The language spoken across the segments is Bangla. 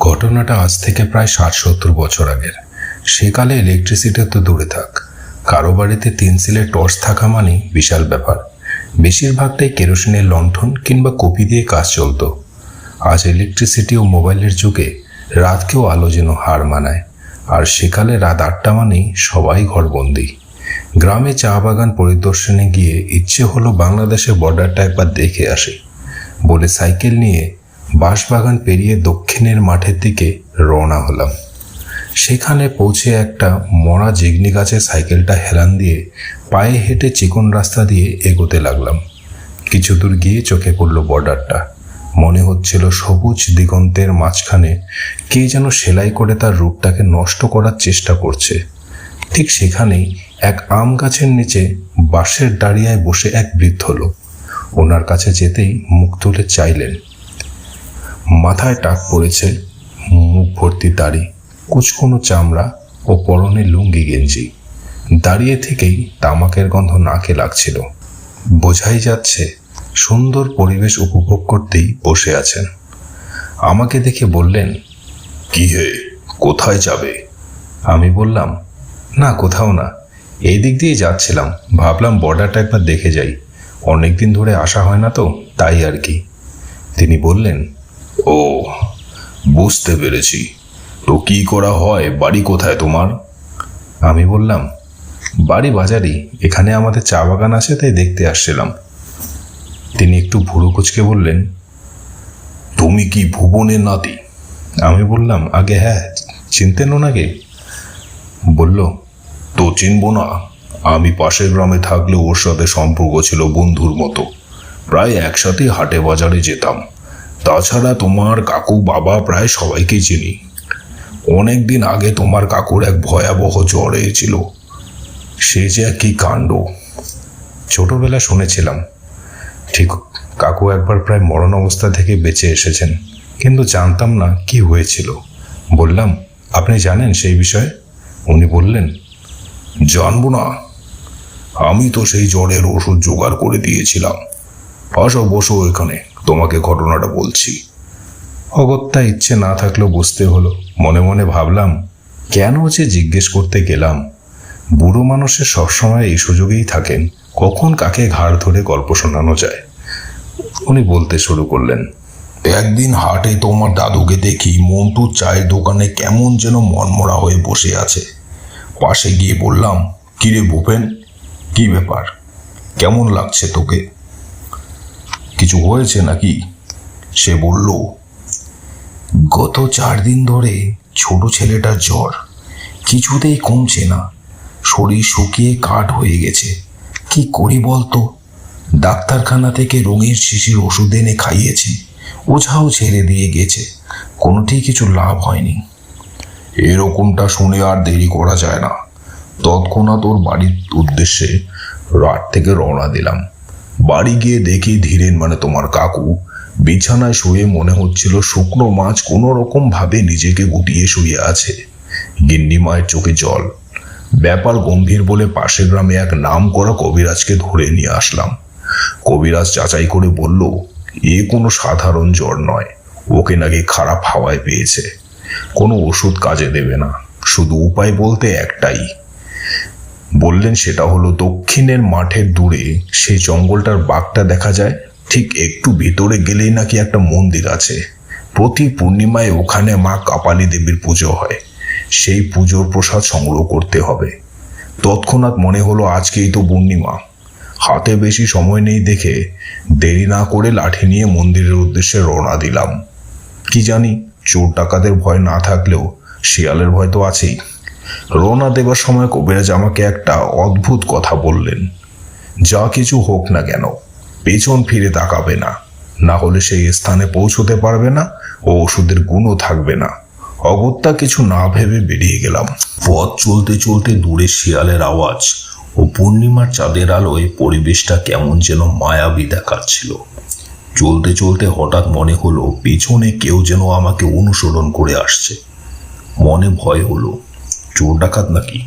ঘটনাটা আজ থেকে প্রায় ষাট সত্তর বছর আগের। সেকালে ইলেকট্রিসিটি তো দূরে থাক। কারও বাড়িতে তিন সিলের টর্চ থাকা মানেই বিশাল ব্যাপার। বেশিরভাগটাই কেরোসিনের লণ্ঠন কিংবা কপি দিয়ে কাজ চলতো। আজ ইলেকট্রিসিটি ও মোবাইলের যুগে রাতকেও আলো যেন হার মানায়। আর সেকালে রাত আটটা মানেই সবাই ঘরবন্দি। গ্রামে চা বাগান পরিদর্শনে গিয়ে ইচ্ছে হলো বাংলাদেশের বর্ডারটা একবার দেখে আসি। বলে সাইকেল নিয়ে বাঁশবাগান পেরিয়ে দক্ষিণের মাঠের দিকে রওনা হলাম। সেখানে পৌঁছে একটা মরা জিগনি গাছে সাইকেলটা হেলান দিয়ে পায়ে হেঁটে চিকন রাস্তা দিয়ে এগোতে লাগলাম। কিছু দূর গিয়ে চোখে পড়ল বর্ডারটা। মনে হচ্ছিল সবুজ দিগন্তের মাঝখানে কে যেন সেলাই করে তার রূপটাকে নষ্ট করার চেষ্টা করছে। ঠিক সেখানেই এক আম গাছের নিচে বাঁশের ডাড়িয়ায় বসে এক বৃদ্ধ লোক। ওনার কাছে যেতেই মুখ তুলে চাইলেন মাথায় টাক পড়েছে মুখ ভর্তি দাড়ি, কুচকোনো চামড়া ও পরনে লুঙ্গি গেঞ্জি। দাঁড়িয়ে থেকেই তামাকের গন্ধ নাকে লাগছিল। বোঝাই যাচ্ছে সুন্দর পরিবেশ উপভোগ করতেই বসে আছেন। আমাকে দেখে বললেন, কি হে, কোথায় যাবে? আমি বললাম, না, কোথাও না। এই দিক দিয়ে যাচ্ছিলাম। ভাবলাম বর্ডারটা একবার দেখে যাই। অনেকদিন ধরে আসা হয় না তো, তাই আর কি। তিনি বললেন ও, বুঝতে পেরেছি। তো কি করা হয়? বাড়ি কোথায় তোমার? আমি বললাম, বাড়ি বাজারই। এখানে আমাদের চা বাগান আছে, তাই দেখতে আসছিলাম। তিনি একটু ভুরু কুচকে বললেন, তুমি কি ভুবনের নাতি? আমি বললাম, আগে হ্যাঁ চিনতেন ওনাকে বলল, তো চিনব না। আমি পাশের গ্রামে থাকলে ওর সাথে সম্পর্ক ছিল বন্ধুর মতো। প্রায় একসাথে হাটে বাজারে যেতাম। তাছাড়া তোমার কাকু বাবা প্রায় সবাইকেই চিনি। অনেক দিন আগে তোমার কাকুর এক ভয়াবহ জ্বর হয়েছিল সে যে এক কি কাণ্ড। ছোটবেলা শুনেছিলাম। ঠিক, কাকু একবার প্রায় মরণ অবস্থা থেকে বেঁচে এসেছেন। কিন্তু জানতাম না কি হয়েছিল। বললাম, আপনি জানেন সেই বিষয়ে? উনি বললেন, জানব না। আমি তো সেই জ্বরের ওষুধ জোগাড় করে দিয়েছিলাম। আসো, বসো এখানে। তোমাকে ঘটনাটা বলছি। অগত্যা ইচ্ছে না থাকলেও বুঝতে হলো। মনে মনে ভাবলাম, কেন যে জিজ্ঞেস করতে গেলাম। বুড়ো মানুষের সবসময় এই সুযোগেই থাকেন, কখন কাকে ঘাড় ধরে গল্প শোনানো যায়। উনি বলতে শুরু করলেন, একদিন হাটে তোমার দাদুকে দেখি মন্টুর চায়ের দোকানে কেমন যেন মনমরা হয়ে বসে আছে। পাশে গিয়ে বললাম, কিরে ভূপেন, কি ব্যাপার? কেমন লাগছে তোকে? কিছু হয়েছে নাকি? সে বলল, গত চার দিন ধরে ছোট ছেলেটার জ্বর কিছুতেই কমছে না। শরীর শুকিয়ে কাঠ হয়ে গেছে। কি করি বলতো? ডাক্তারখানা থেকে রঙের শিশির ওষুধ এনে খাইয়েছি। ওঝাও ছেড়ে দিয়ে গেছে। কোনোটি কিছু লাভ হয়নি। এরকমটা শুনে আর দেরি করা যায় না। তৎক্ষণাৎ ওর বাড়ির উদ্দেশ্যে রাত থেকে রওনা দিলাম। বাড়ি গিয়ে দেখি ধীরেন মানে তোমার কাকু বিছানায় শুয়ে মনে হচ্ছিল শুকনো মাছ কোনো রকম ভাবে নিজেকে গুটিয়ে শুয়ে আছে। গিন্নি মায়ের চোখে জল। ব্যাপার গম্ভীর বলে পাশের গ্রামে এক নাম করা কবিরাজকে ধরে নিয়ে আসলাম। কবিরাজ যাচাই করে বলল, এ কোনো সাধারণ জ্বর নয়। ওকে নাকি খারাপ হাওয়ায় পেয়েছে। কোনো ওষুধ কাজে দেবে না। শুধু উপায় বলতে একটাই বললেন, সেটা হলো দক্ষিণের মাঠের দূরে। সেই জঙ্গলটার বাঘটা দেখা যায়। ঠিক একটু ভিতরে গেলেই নাকি একটা মন্দির আছে। প্রতি পূর্ণিমায় ওখানে মা কাপালি দেবীর পুজো হয়। সেই পুজোর প্রসাদ সংগ্রহ করতে হবে। তৎক্ষণাৎ মনে হলো, আজকেই তো পূর্ণিমা। হাতে বেশি সময় নেই দেখে দেরি না করে লাঠি নিয়ে মন্দিরের উদ্দেশ্যে রওনা দিলাম। কি জানি, চোর ডাকাতের ভয় না থাকলেও শিয়ালের ভয় তো আছেই। রওনা দেবার সময় কবিরাজ আমাকে একটা অদ্ভুত কথা বললেন। যা কিছু হোক না কেন, পেছন ফিরে তাকাবে না। না হলে সেই স্থানে পৌঁছতে পারবে না ও ওষুধের গুণও থাকবে না। অগত্যা কিছু না ভেবে বেরিয়ে গেলাম। পথ চলতে চলতে দূরে শিয়ালের আওয়াজ ও পূর্ণিমার চাঁদের আলোয় পরিবেশটা কেমন যেন মায়াবী দেখাচ্ছিল। চলতে চলতে হঠাৎ মনে হলো, পেছনে কেউ যেন আমাকে অনুসরণ করে আসছে। মনে ভয় হলো চোর ডাকাত নাকি?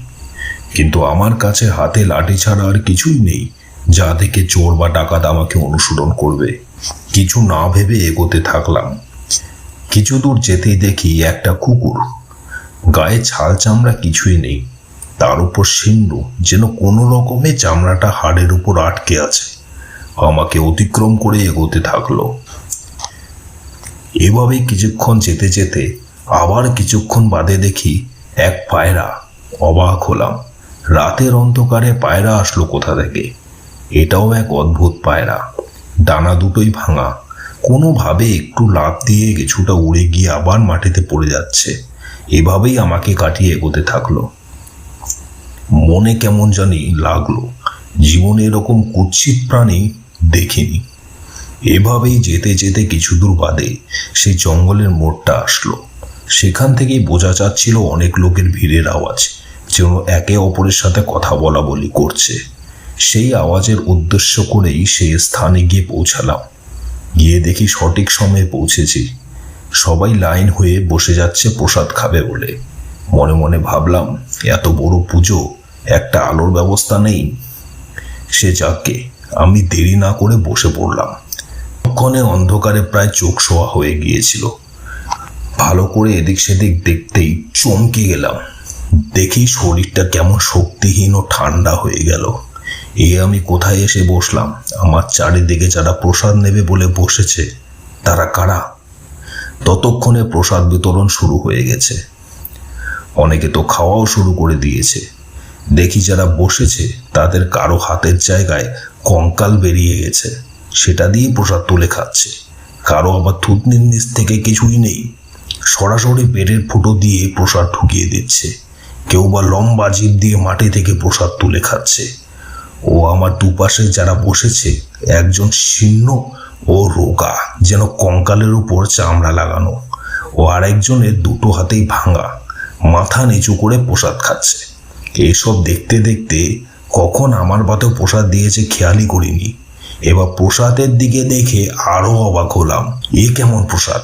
কিন্তু আমার কাছে হাতে লাঠি ছাড়া আর কিছুই নেই, যা দেখে চোর বা ডাকাত আমাকে অনুসরণ করবে। কিছু না ভেবে এগোতে থাকলাম। কিছু দূর যেতেই দেখি একটা কুকুর। গায়ে ছাল চামড়া কিছুই নেই। তার উপর সিন্ধু যেন কোনো রকমে চামড়াটা হাড়ের উপর আটকে আছে। আমাকে অতিক্রম করে এগোতে থাকল। এভাবেই কিছুক্ষণ যেতে যেতে আবার কিছুক্ষণ বাদে দেখি এক পায়রা অবাক হলাম। রাতের অন্ধকারে পায়রা আসলো কোথা থেকে? এটাও এক অদ্ভুত পায়রা। ডানা দুটোই ভাঙা। কোনোভাবে একটু লাফ দিয়ে কিছুটা উড়ে গিয়ে আবার মাটিতে পড়ে যাচ্ছে। এভাবেই আমাকে কাটিয়ে এগোতে থাকল। মনে কেমন জানি লাগল। জীবনে এরকম কুৎসিত প্রাণী দেখিনি। এভাবেই যেতে যেতে কিছু দূর বাদে সেই জঙ্গলের মোড়টা আসলো। সেখান থেকেই বোঝা যাচ্ছিল অনেক লোকের ভিড়ের আওয়াজ, যেন একে অপরের সাথে কথা বলা বলি করছে। সেই আওয়াজের উদ্দেশ্য করেই সেই স্থানে গিয়ে পৌঁছালাম। গিয়ে দেখি সঠিক সময়ে পৌঁছেছি। সবাই লাইন হয়ে বসে যাচ্ছে প্রসাদ খাবে বলে। মনে মনে ভাবলাম, এত বড় পুজো, একটা আলোর ব্যবস্থা নেই। সে যাকে, আমি দেরি না করে বসে পড়লাম। ক্ষণে অন্ধকারে প্রায় চোখ শোয়া হয়ে গিয়েছিল। ভালো করে এদিক সেদিক দেখতেই চমকে গেলাম। দেখি শরীরটা কেমন শক্তিহীন ও ঠান্ডা হয়ে গেল। এ আমি কোথায় এসে বসলাম? আমার চারিদিকে যারা প্রসাদ নেবে বলে বসেছে, তারা কারা? ততক্ষণে প্রসাদ বিতরণ শুরু হয়ে গেছে। অনেকে তো খাওয়াও শুরু করে দিয়েছে। দেখি যারা বসেছে, তাদের কারও হাতের জায়গায় কঙ্কাল বেরিয়ে গেছে। সেটা দিয়ে প্রসাদ তুলে খাচ্ছে। কারও আবার থুতনির নিচ থেকে কিছুই নেই। সরাসরি পেটের ফুটো দিয়ে প্রসাদ ঢুকিয়ে দিচ্ছে। কেউ বা লম্বা জিভ দিয়ে মাটি থেকে প্রসাদ তুলে খাচ্ছে। ও আমার দুপাশে যারা বসেছে, একজন শীর্ণ ও রোগা, যেন কঙ্কালের উপর চামড়া লাগানো। ও আরেকজনের দুটো হাতেই ভাঙা, মাথা নিচু করে প্রসাদ খাচ্ছে। এইসব দেখতে দেখতে কখন আমার পাতেও প্রসাদ দিয়েছে খেয়ালই করিনি। এবার প্রসাদের দিকে দেখে আরও অবাক হলাম, এ কেমন প্রসাদ?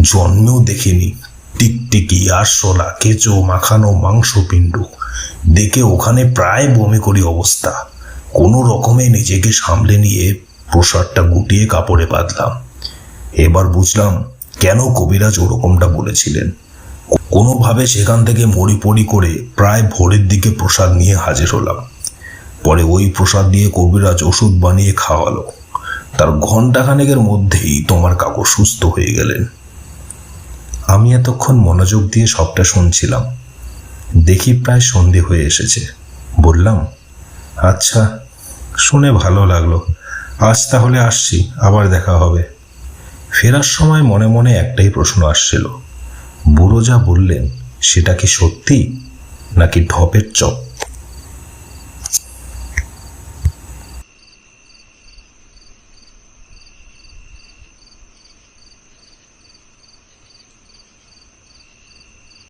জন্মেও দেখিনি। টিকটিকি আরশোলা কেঁচো, মাখানো মাংসপিণ্ড, দেখে ওখানে প্রায় বমি করি অবস্থা। কোনো রকমে নিজেকে সামলে নিয়ে প্রসাদটা গুটিয়ে কাপড়ে বাঁধলাম। এবার বুঝলাম কেন কবিরাজ ওরকমটা বলেছিলেন। কোনোভাবে সেখান থেকে মরি পড়ি করে প্রায় ভোরের দিকে প্রসাদ নিয়ে হাজির হলাম। পরে ওই প্রসাদ দিয়ে কবিরাজ ওষুধ বানিয়ে খাওয়ালো। তার ঘন্টাখানেকের মধ্যেই তোমার কাকু সুস্থ হয়ে গেলেন। আমি এতক্ষণ মনোযোগ দিয়ে সবটা শুনছিলাম। দেখি প্রায় সন্ধে হয়ে এসেছে। বললাম আচ্ছা শুনে ভালো লাগল। আজ তাহলে আসছি, আবার দেখা হবে। ফেরার সময় মনে মনে একটাই প্রশ্ন আসছিল। বুড়ো যা বললেন, সেটা কি সত্যি, নাকি ঢপের চপ?